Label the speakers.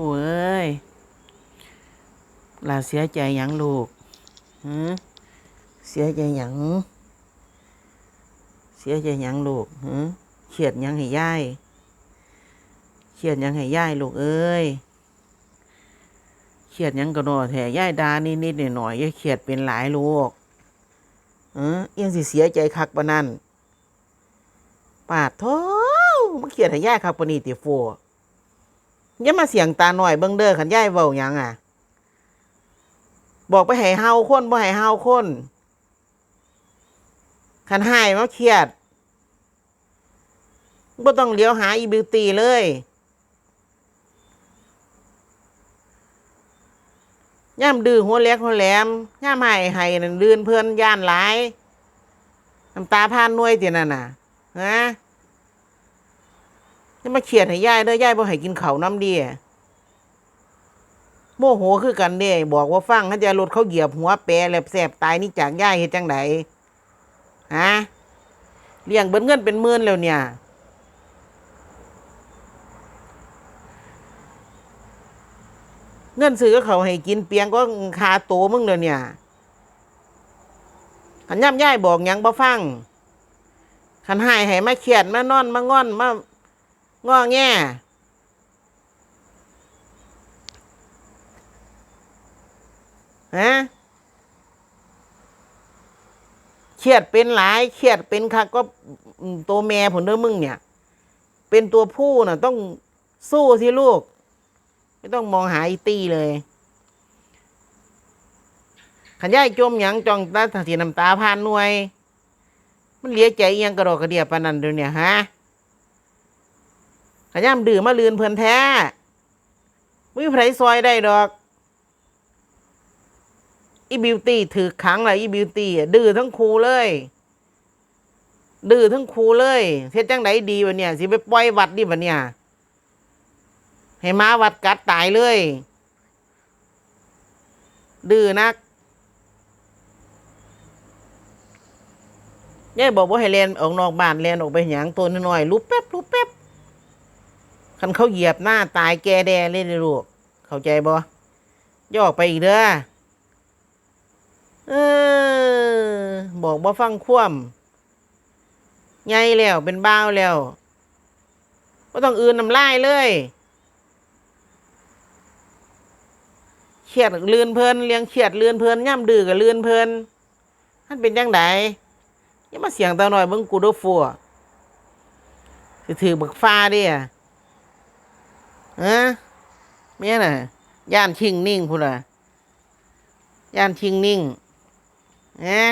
Speaker 1: ผู้เอ้ยลาเสียใจหยังลูกหือเสียใจหยังเสียใจหยังลูกหือเครียดยังให้ย่ายเครียดยังให้ย่ายลูกเอ้ยเครียดยังก็นอแท้ย่ายดานิดนิดหน่อยหน่อยย่าเครียดเป็นหลายลูกเออยังสิเสียใจคักปะนั่นปาดโท้มาเครียดให้ย่ายคักปะนี่ติโฟ อย่ามาเสียงตาหน่อยเบิ่งเด้อขันย่ายเว้าหยังอะ บอกไปให้เฮาคนบ่ให้เฮาคนขันหายมาเครียดบ่ต้องเลี้ยวหาอีบิวตี้เลย ย่ามดื้อหัวแหลกหัวแหลม ย่ามให้ให้นั่นลื่นเพื่อนย่านหลาย น้ำตาพานน่วยตินั่นน่ะ ฮะ จะมาเครียดให้ยายเด้อยายบ่ให้กินข้าวน้ำดีโมโหคือกันเด้บอกว่าฟังเขาจะรถเขาเหยียบหัวแปรแหลบแสบตายนี่จากย่ายเฮ็ดจังไดฮะเลี้ยงเบิดเงินเป็นหมื่นแล้วเนี่ย เงินซื้อก็เขาให้กินเปียงก็คาโตมึงเลยเนี่ยขันย่ำย่ายบอกยังบ่ฟังขันหายให้มาเขียดมานอนมางอนมา งอแงฮะเครียดเป็นหลายเครียดเป็นค่ะก็ตัวแม่ผลเด้อมึงเนี่ย เป็นตัวผู้น่ะ ต้องสู้สิลูก ไม่ต้องมองหาอีตี้เลยขันย่ายจมหยังจองตาสีน้ำตาพานหน่วย มันเลียใจอิหยังกระโดอกระเดียปานันเดี๋ยวเนี่ยฮะ ขย่ามดื่มมาลืนเพื่อนแท้ไม่มีใครซอยได้ดอก อีบิวตี้ถือขังเลยอีบิวตี้ดื้อทั้งครูเลย ดื้อทั้งครูเลยเฮ็ดจังไดดีวะเนี่ยสิไปปล่อยวัดดิวะเนี่ย ให้มาวัดกัดตายเลย ดื้อนักยายบอกว่าให้เล่นออกนอกบ้านเล่นออกไปหยังตัวน้อยๆลุบแป๊บลุบแป๊บ คันเขาเหยียบหน้าตายแกแดเลยลูกเข้าใจบ่ย่อกไปอีกเด้อเออบอกบ่ฟังคว่ำใหญ่แล้วเป็นบ้าวแล้วก็ต้องอื่นน้ำลายเลยเครียดเลือนเพลินเลี้ยงเครียดเลือนเพลินย่ำดื้อกับเลือนเพลินท่านเป็นจังไดอยังมาเสียงตาหน่อยเบิ่งกูเดูฟัวสิถือบักฟ้าดิอะ ฮะเมียน่ะ ย่านชิงนิ่งพูดล่ะ ย่านชิงนิ่งเอ๊ะ